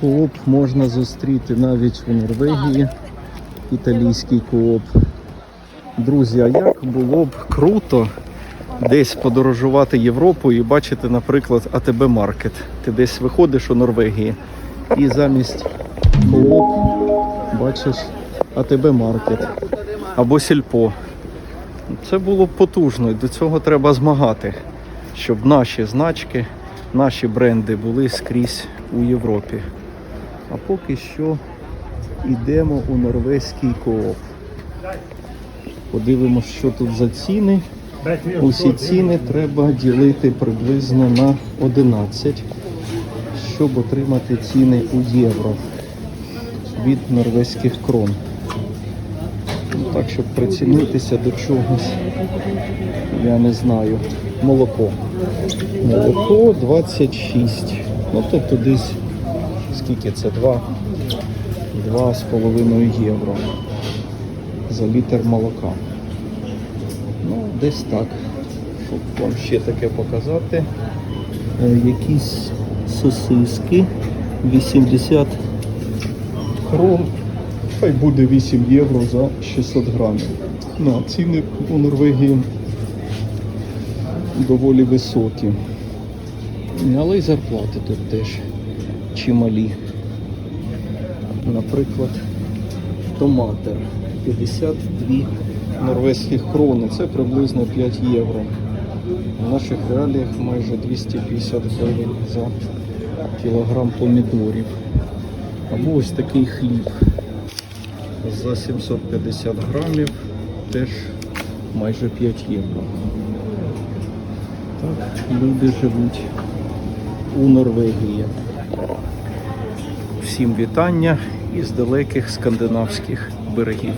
Кооп можна зустріти навіть у Норвегії. Італійський кооп. Друзі, а як було б круто десь подорожувати Європою і бачити, наприклад, АТБ Маркет. Ти десь виходиш у Норвегії і замість кооп бачиш АТБ Маркет або Сільпо. Це було б потужно, і до цього треба змагати, щоб наші значки, наші бренди були скрізь у Європі. А поки що йдемо у норвезький кооп. Подивимось, що тут за ціни. Усі ціни треба ділити приблизно на 11, щоб отримати ціни у євро від норвезьких крон. Так, щоб прицінитися до чогось, я не знаю. Молоко. Молоко 26. Ну тобто десь скільки це? 2, 2,5 євро за літр молока. Ну, десь так. Щоб вам ще таке показати. Е, Якісь сосиски 80 крон. Хай буде 8 євро за 600 грамів. Ну, ціни у Норвегії доволі високі. Але й зарплати тут теж чималі. Наприклад, томатер 52 норвезьких крони. Це приблизно 5 євро. В наших реаліях майже 250 гривень за кілограм помідорів. Або ось такий хліб за 750 грамів, теж майже 5 євро. Так, люди живуть у Норвегії. Всім вітання із далеких скандинавських берегів.